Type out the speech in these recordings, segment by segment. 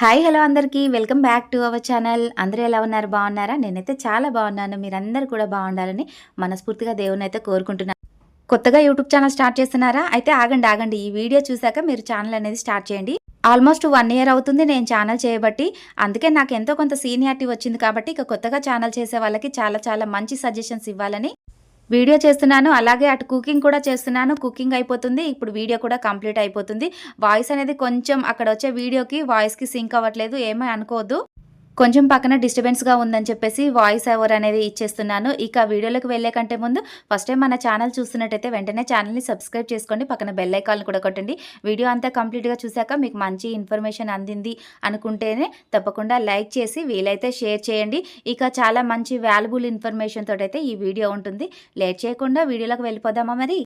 Hi hello అందరికీ. Welcome back to our channel. అందరూ ఎలా ఉన్నారు? బాగున్నారా? నేనైతే చాలా బాగున్నాను. మీరందరూ కూడా బాగుండాలని మనస్ఫూర్తిగా దేవుని అయితే కోరుకుంటున్నాను కొత్తగా యూట్యూబ్ ఛానల్ స్టార్ట్ చేస్తున్నారా? అయితే ఆగండి ఆగండి. ఈ వీడియో చూసాక మీరు ఛానల్ అనేది స్టార్ట్ చేయండి. ఆల్మోస్ట్ వన్ ఇయర్ అవుతుంది నేను ఛానల్ చేయబట్టి. అందుకే నాకు ఎంతో కొంత సీనియారిటీ వచ్చింది కాబట్టి ఇక కొత్తగా ఛానల్ చేసే వాళ్ళకి చాలా చాలా మంచి సజెషన్స్ ఇవ్వాలని వీడియో చేస్తున్నాను అలాగే అటు కుకింగ్ కూడా చేస్తున్నాను. కుకింగ్ అయిపోతుంది ఇప్పుడు వీడియో కూడా కంప్లీట్ అయిపోతుంది. వాయిస్ అనేది కొంచెం అక్కడ వచ్చే వీడియోకి వాయిస్కి సింక్ అవ్వట్లేదు ఏమీ అనుకోవద్దు. కొంచెం పక్కన డిస్టర్బెన్స్గా ఉందని చెప్పేసి వాయిస్ ఓవర్ అనేది ఇచ్చేస్తున్నాను. ఇక వీడియోలోకి వెళ్ళే కంటే ముందు ఫస్ట్ టైం మన ఛానల్ చూస్తున్నట్టయితే వెంటనే ఛానల్ని సబ్స్క్రైబ్ చేసుకోండి. పక్కన బెల్ ఐకాన్ కూడా కొట్టండి. వీడియో అంతా కంప్లీట్గా చూశాక మీకు మంచి ఇన్ఫర్మేషన్ అందింది అనుకుంటేనే తప్పకుండా లైక్ చేసి వీలైతే షేర్ చేయండి. ఇక చాలా మంచి వాల్యుబుల్ ఇన్ఫర్మేషన్ తోటైతే ఈ వీడియో ఉంటుంది. లేట్ చేయకుండా వీడియోలోకి వెళ్ళిపోదామా మరి?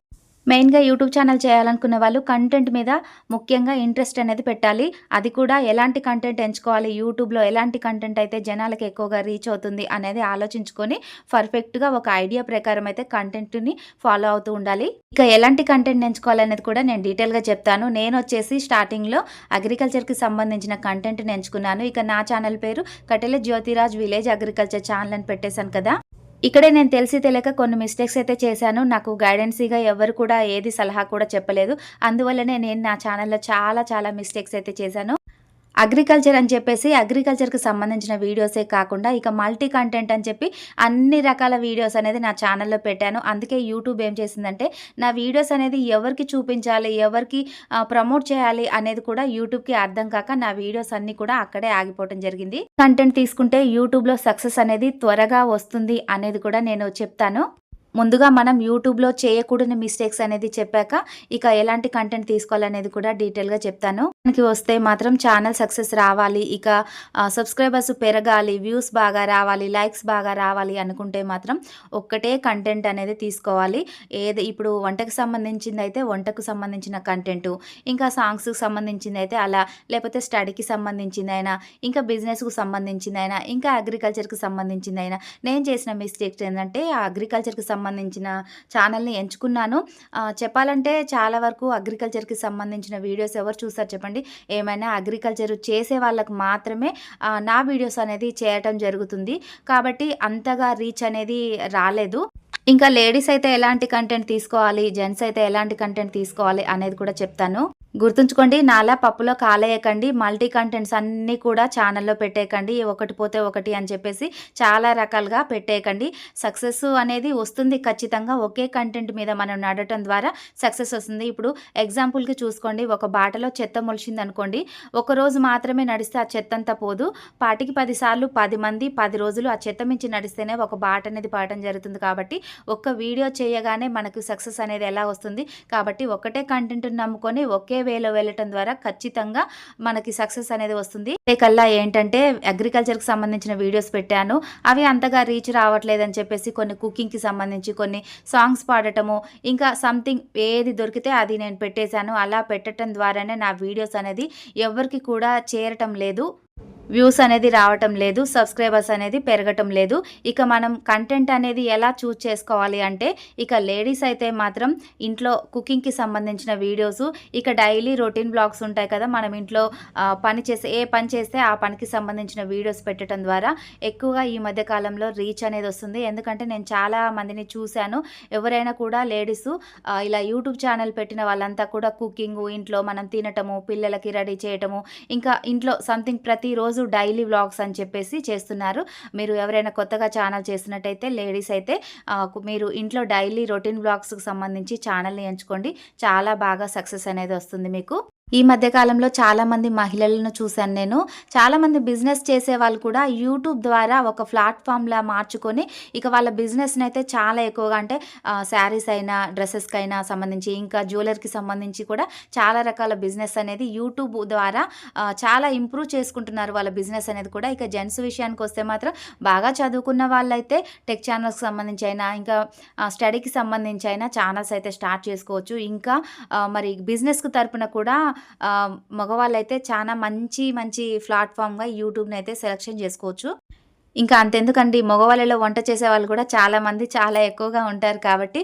మెయిన్గా యూట్యూబ్ ఛానల్ చేయాలనుకునే వాళ్ళు కంటెంట్ మీద ముఖ్యంగా ఇంట్రెస్ట్ అనేది పెట్టాలి. అది కూడా ఎలాంటి కంటెంట్ ఎంచుకోవాలి? యూట్యూబ్లో ఎలాంటి కంటెంట్ అయితే జనాలకు ఎక్కువగా రీచ్ అవుతుంది అనేది ఆలోచించుకొని పర్ఫెక్ట్గా ఒక ఐడియా ప్రకారం అయితే కంటెంట్ని ఫాలో అవుతూ ఉండాలి. ఇక ఎలాంటి కంటెంట్ ఎంచుకోవాలనేది కూడా నేను డీటెయిల్గా చెప్తాను. నేను వచ్చేసి స్టార్టింగ్లో అగ్రికల్చర్కి సంబంధించిన కంటెంట్ని ఎంచుకున్నాను. ఇక నా ఛానల్ పేరు Katela Jyothiraj village agriculture channel అని పెట్టేశాను కదా. ఇక్కడే నేను తెలిసి తెలియక కొన్ని మిస్టేక్స్ అయితే చేశాను. నాకు గైడెన్సీగా ఎవరు కూడా ఏది సలహా కూడా చెప్పలేదు. అందువల్లనే నేను నా ఛానల్లో చాలా చాలా మిస్టేక్స్ అయితే చేశాను. అగ్రికల్చర్ అని చెప్పేసి అగ్రికల్చర్కి సంబంధించిన వీడియోసే కాకుండా ఇక మల్టీ కంటెంట్ అని చెప్పి అన్ని రకాల వీడియోస్ అనేది నా ఛానల్లో పెట్టాను. అందుకే యూట్యూబ్ ఏం చేసిందంటే నా వీడియోస్ అనేది ఎవరికి చూపించాలి ఎవరికి ప్రమోట్ చేయాలి అనేది కూడా యూట్యూబ్కి అర్థం కాక నా వీడియోస్ అన్నీ కూడా అక్కడే ఆగిపోవడం జరిగింది. కంటెంట్ తీసుకుంటే యూట్యూబ్లో సక్సెస్ అనేది త్వరగా వస్తుంది అనేది కూడా నేను చెప్తాను. ముందుగా మనం యూట్యూబ్లో చేయకూడని మిస్టేక్స్ అనేది చెప్పాక ఇక ఎలాంటి కంటెంట్ తీసుకోవాలనేది కూడా డీటెయిల్గా చెప్తాను. మనకి వస్తే మాత్రం ఛానల్ సక్సెస్ రావాలి. ఇక సబ్స్క్రైబర్స్ పెరగాలి వ్యూస్ బాగా రావాలి లైక్స్ బాగా రావాలి అనుకుంటే మాత్రం ఒక్కటే కంటెంట్ అనేది తీసుకోవాలి. ఏది ఇప్పుడు వంటకు సంబంధించింది అయితే వంటకు సంబంధించిన కంటెంట్ ఇంకా సాంగ్స్కి సంబంధించింది అయితే అలా లేకపోతే స్టడీకి సంబంధించిందైనా ఇంకా బిజినెస్కు సంబంధించిందైనా ఇంకా అగ్రికల్చర్కి సంబంధించిందైనా నేను చేసిన మిస్టేక్స్ ఏంటంటే అగ్రికల్చర్కి సంబంధించి సంబంధించిన ఛానల్ని ఎంచుకున్నాను. చెప్పాలంటే చాలా వరకు అగ్రికల్చర్కి సంబంధించిన వీడియోస్ ఎవరు చూస్తారు చెప్పండి. ఏమైనా అగ్రికల్చర్ చేసే వాళ్ళకు మాత్రమే నా వీడియోస్ అనేది చేయటం జరుగుతుంది. కాబట్టి అంతగా రీచ్ అనేది రాలేదు. ఇంకా లేడీస్ అయితే ఎలాంటి కంటెంట్ తీసుకోవాలి? జెంట్స్ అయితే ఎలాంటి కంటెంట్ తీసుకోవాలి? అనేది కూడా చెప్తాను. గుర్తుంచుకోండి నాలా పప్పులో కాలేయకండి మల్టీ కంటెంట్స్ అన్నీ కూడా ఛానల్లో పెట్టేయకండి ఒకటి పోతే ఒకటి అని చెప్పేసి చాలా రకాలుగా పెట్టేయకండి. సక్సెస్ అనేది వస్తుంది ఖచ్చితంగా ఒకే కంటెంట్ మీద మనం నడటం ద్వారా సక్సెస్ వస్తుంది. ఇప్పుడు ఎగ్జాంపుల్కి చూసుకోండి ఒక బాటలో చెత్త మొలిచింది అనుకోండి ఒక రోజు మాత్రమే నడిస్తే ఆ చెత్త అంతా పోదు. పాటికి పదిసార్లు పది మంది పది రోజులు ఆ చెత్త మించి నడిస్తేనే ఒక బాట అనేది పాడటం జరుగుతుంది కాబట్టి ఒక్క వీడియో చేయగానే మనకు సక్సెస్ అనేది ఎలా వస్తుంది? కాబట్టి ఒకటే కంటెంట్ నమ్ముకొని ఒకే వేలో వెళ్ళటం ద్వారా ఖచ్చితంగా మనకి సక్సెస్ అనేది వస్తుంది. కల్లా ఏంటంటే అగ్రికల్చర్కి సంబంధించిన వీడియోస్ పెట్టాను. అవి అంతగా రీచ్ రావట్లేదని చెప్పేసి కొన్ని కుకింగ్కి సంబంధించి కొన్ని సాంగ్స్ పాడటము ఇంకా సంథింగ్ ఏది దొరికితే అది నేను పెట్టేశాను. అలా పెట్టడం ద్వారానే నా వీడియోస్ అనేది ఎవరికి కూడా చేరటం లేదు. వ్యూస్ అనేది రావటం లేదు సబ్స్క్రైబర్స్ అనేది పెరగటం లేదు. ఇక మనం కంటెంట్ అనేది ఎలా చూస్ చేసుకోవాలి అంటే ఇక లేడీస్ అయితే మాత్రం ఇంట్లో కుకింగ్కి సంబంధించిన వీడియోస్ ఇక డైలీ రొటీన్ బ్లాగ్స్ ఉంటాయి కదా మనం ఇంట్లో పని చేస్తే ఏ పని చేస్తే ఆ పనికి సంబంధించిన వీడియోస్ పెట్టడం ద్వారా ఎక్కువగా ఈ మధ్య కాలంలో రీచ్ అనేది వస్తుంది. ఎందుకంటే నేను చాలా మందిని చూశాను. ఎవరైనా కూడా లేడీస్ ఇలా యూట్యూబ్ ఛానల్ పెట్టిన వాళ్ళంతా కూడా కుకింగ్ ఇంట్లో మనం తినటము పిల్లలకి రెడీ చేయటము ఇంకా ఇంట్లో సంథింగ్ ప్రతిరోజు రోజు డైలీ వ్లాగ్స్ అని చెప్పేసి చేస్తున్నారు. మీరు ఎవరైనా కొత్తగా ఛానల్ చేసినట్టయితే లేడీస్ అయితే మీరు ఇంట్లో డైలీ రొటీన్ వ్లాగ్స్కి సంబంధించి ఛానల్ని ఎంచుకోండి. చాలా బాగా సక్సెస్ అనేది వస్తుంది మీకు. ఈ మధ్యకాలంలో చాలామంది మహిళలను చూశాను నేను. చాలామంది బిజినెస్ చేసే వాళ్ళు కూడా యూట్యూబ్ ద్వారా ఒక ప్లాట్ఫామ్లా మార్చుకొని ఇక వాళ్ళ బిజినెస్ని అయితే చాలా ఎక్కువగా అంటే శారీస్ అయినా డ్రెస్సెస్కి అయినా సంబంధించి ఇంకా జ్యువెలరీకి సంబంధించి కూడా చాలా రకాల బిజినెస్ అనేది యూట్యూబ్ ద్వారా చాలా ఇంప్రూవ్ చేసుకుంటున్నారు వాళ్ళ బిజినెస్ అనేది కూడా. ఇక జెంట్స్ విషయానికి వస్తే మాత్రం బాగా చదువుకున్న వాళ్ళైతే టెక్ ఛానల్స్కి సంబంధించి అయినా ఇంకా స్టడీకి సంబంధించి అయినా ఛానల్స్ అయితే స్టార్ట్ చేసుకోవచ్చు. ఇంకా మరి బిజినెస్కి తరపున కూడా మగవాళ్ళైతే చాలా మంచి మంచి ప్లాట్ఫామ్గా యూట్యూబ్ని అయితే సెలెక్షన్ చేసుకోవచ్చు. ఇంకా అంతెందుకండి మగవాళ్ళలో వంట చేసే వాళ్ళు కూడా చాలామంది చాలా ఎక్కువగా ఉంటారు కాబట్టి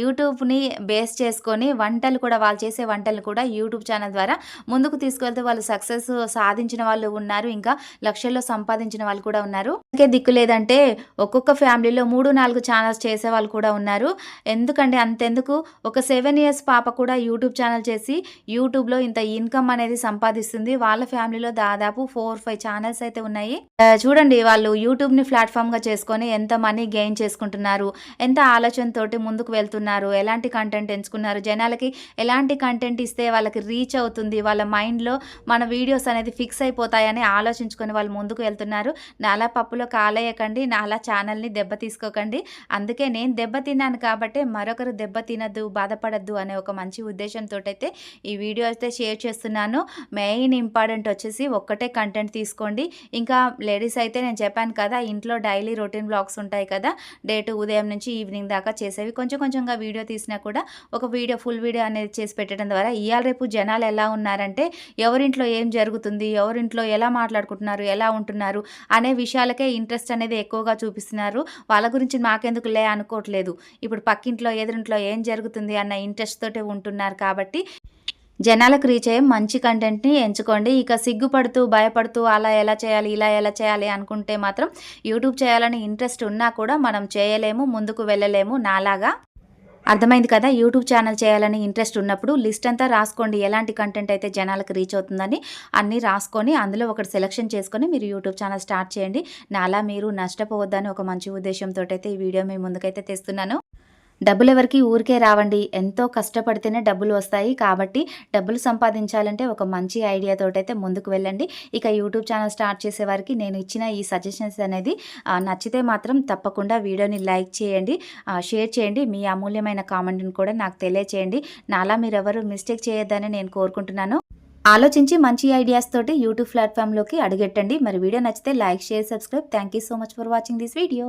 యూట్యూబ్‌ని బేస్ చేసుకొని వంటలు కూడా వాళ్ళు చేసే వంటలు కూడా యూట్యూబ్ ఛానల్ ద్వారా ముందుకు తీసుకెళ్తే వాళ్ళు సక్సెస్ సాధించిన వాళ్ళు ఉన్నారు. ఇంకా లక్షల్లో సంపాదించిన వాళ్ళు కూడా ఉన్నారు. అందుకే దిక్కు లేదంటే ఒక్కొక్క ఫ్యామిలీలో 3, 4 ఛానల్స్ చేసే వాళ్ళు కూడా ఉన్నారు. ఎందుకండి అంతెందుకు ఒక సెవెన్ ఇయర్స్ పాప కూడా యూట్యూబ్ ఛానల్ చేసి యూట్యూబ్‌లో ఇంత ఇన్‌కమ్ అనేది సంపాదిస్తుంది. వాళ్ళ ఫ్యామిలీలో దాదాపు 4, 5 ఛానల్స్ అయితే ఉన్నాయి. చూడండి వాళ్ళు యూట్యూబ్‌ని ప్లాట్ఫామ్గా చేసుకొని ఎంత మనీ గెయిన్ చేసుకుంటున్నారు. ఎంత ఆలోచనతోటి ముందుకు వెళ్తున్నారు. ఎలాంటి కంటెంట్ ఎంచుకున్నారు. జనాలకి ఎలాంటి కంటెంట్ ఇస్తే వాళ్ళకి రీచ్ అవుతుంది. వాళ్ళ మైండ్‌లో మన వీడియోస్ అనేది ఫిక్స్ అయిపోతాయని ఆలోచించుకొని వాళ్ళు ముందుకు వెళ్తున్నారు. నాలా పప్పులో కాలేయకండి. నాలా ఛానల్‌ని దెబ్బ తీసుకోకండి. అందుకే నేను దెబ్బ తిన్నాను మరొకరు దెబ్బ తినద్దు బాధపడద్దు అనే ఒక మంచి ఉద్దేశంతో అయితే ఈ వీడియో అయితే షేర్ చేస్తున్నాను. మెయిన్ ఇంపార్టెంట్ వచ్చేసి ఒక్కటే కంటెంట్ తీసుకోండి. ఇంకా లేడీస్ అయితే నేను చెప్పాను కదా! ఇంట్లో డైలీ రొటీన్ బ్లాగ్స్ ఉంటాయి కదా! డే టు ఉదయం నుంచి ఈవినింగ్ దాకా చేసేవి. కొంచెం కొంచెంగా వీడియో తీసినా కూడా ఒక వీడియో ఫుల్ వీడియో అనేది చేసి పెట్టడం ద్వారా ఇవాళ రేపు జనాలు ఎలా ఉన్నారంటే ఎవరింట్లో ఏం జరుగుతుంది, ఎవరింట్లో ఎలా మాట్లాడుకుంటున్నారు, ఎలా ఉంటున్నారు అనే విషయాలకే ఇంట్రెస్ట్ అనేది ఎక్కువగా చూపిస్తున్నారు. వాళ్ళ గురించి మాకెందుకులే అనుకోవట్లేదు. ఇప్పుడు పక్కింట్లో, ఎదురింట్లో ఏం జరుగుతుంది అన్న ఇంట్రెస్ట్ తోటే ఉంటున్నారు కాబట్టి జనాలకు రీచ్ అయ్యే మంచి కంటెంట్‌ని ఎంచుకోండి. ఇక సిగ్గుపడుతూ, భయపడుతూ అలా ఎలా చేయాలి, ఇలా ఎలా చేయాలి అనుకుంటే మాత్రం యూట్యూబ్ చేయాలని ఇంట్రెస్ట్ ఉన్నా కూడా మనం చేయలేము. ముందుకు వెళ్ళలేము నాలాగా. అర్థమైంది కదా! యూట్యూబ్ ఛానల్ చేయాలని ఇంట్రెస్ట్ ఉన్నప్పుడు లిస్ట్ అంతా రాసుకోండి. ఎలాంటి కంటెంట్ అయితే జనాలకు రీచ్ అవుతుందని అన్నీ రాసుకొని అందులో ఒకటి సెలెక్షన్ చేసుకొని మీరు యూట్యూబ్ ఛానల్ స్టార్ట్ చేయండి. నాలా మీరు నష్టపోవద్దని ఒక మంచి ఉద్దేశంతో అయితే ఈ వీడియో మీ ముందుకైతే తెస్తున్నాను. డబ్బులు ఎవరికి ఊరికే రావండి. ఎంతో కష్టపడితేనే డబ్బులు వస్తాయి. కాబట్టి డబ్బులు సంపాదించాలంటే ఒక మంచి ఐడియాతోటైతే ముందుకు వెళ్ళండి. ఇక యూట్యూబ్ ఛానల్ స్టార్ట్ చేసేవారికి నేను ఇచ్చిన ఈ సజెషన్స్ అనేది నచ్చితే మాత్రం తప్పకుండా వీడియోని లైక్ చేయండి. షేర్ చేయండి. మీ అమూల్యమైన కామెంట్‌ని కూడా నాకు తెలియచేయండి. నాలా మీరెవరు మిస్టేక్ చేయొద్దని నేను కోరుకుంటున్నాను. ఆలోచించి మంచి ఐడియాస్ తోటి యూట్యూబ్ ప్లాట్ఫామ్లోకి అడుగెట్టండి. మరి వీడియో నచ్చితే like, share, subscribe. Thank you so much for watching this video.